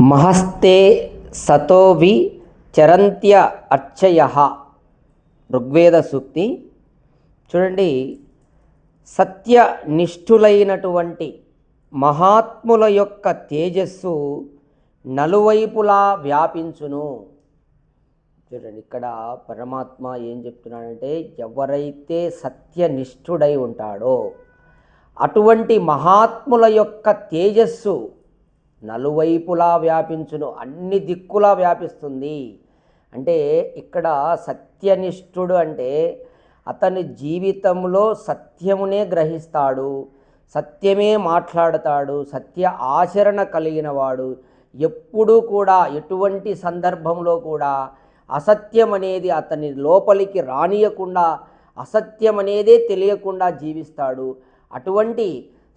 మహస్తే సతోవి చరంత్య అర్చయ. ఋగ్వేద సూక్తి. చూడండి సత్యనిష్ఠులైనటువంటి మహాత్ముల యొక్క తేజస్సు నలువైపులా వ్యాపించును. చూడండి ఇక్కడ పరమాత్మ ఏం చెప్తున్నాడంటే ఎవరైతే సత్యనిష్ఠుడై ఉంటాడో అటువంటి మహాత్ముల యొక్క తేజస్సు నలువైపులా వ్యాపించును అన్ని దిక్కులా వ్యాపిస్తుంది. అంటే ఇక్కడ సత్యనిష్ఠుడు అంటే అతని జీవితంలో సత్యమునే గ్రహిస్తాడు సత్యమే మాట్లాడతాడు సత్య ఆచరణ కలిగినవాడు. ఎప్పుడూ కూడా ఎటువంటి సందర్భంలో కూడా అసత్యం అనేది అతని లోపలికి రానియకుండా అసత్యం అనేదే తెలియకుండా జీవిస్తాడు. అటువంటి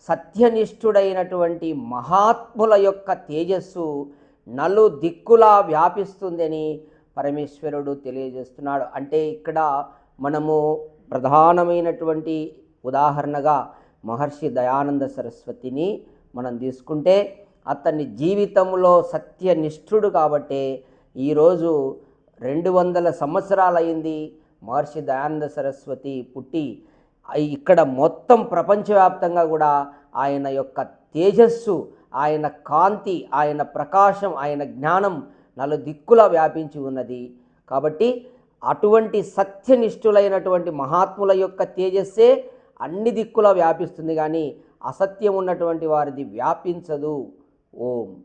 సత్యనిష్ఠుడైనటువంటి మహాత్ముల యొక్క తేజస్సు నలు దిక్కులా వ్యాపిస్తుందని పరమేశ్వరుడు తెలియజేస్తున్నాడు. అంటే ఇక్కడ మనము ప్రధానమైనటువంటి ఉదాహరణగా మహర్షి దయానంద సరస్వతిని మనం తీసుకుంటే అతని జీవితంలో సత్యనిష్ఠుడు కాబట్టే ఈరోజు రెండు వందల సంవత్సరాలైంది మహర్షి దయానంద సరస్వతి పుట్టి ఇక్కడ మొత్తం ప్రపంచవ్యాప్తంగా కూడా ఆయన యొక్క తేజస్సు ఆయన కాంతి ఆయన ప్రకాశం ఆయన జ్ఞానం నలు దిక్కులా వ్యాపించి ఉన్నది. కాబట్టి అటువంటి సత్యనిష్ఠులైనటువంటి మహాత్ముల యొక్క తేజస్సే అన్ని దిక్కులా వ్యాపిస్తుంది. కానీ అసత్యం ఉన్నటువంటి వారిది వ్యాపించదు. ఓం.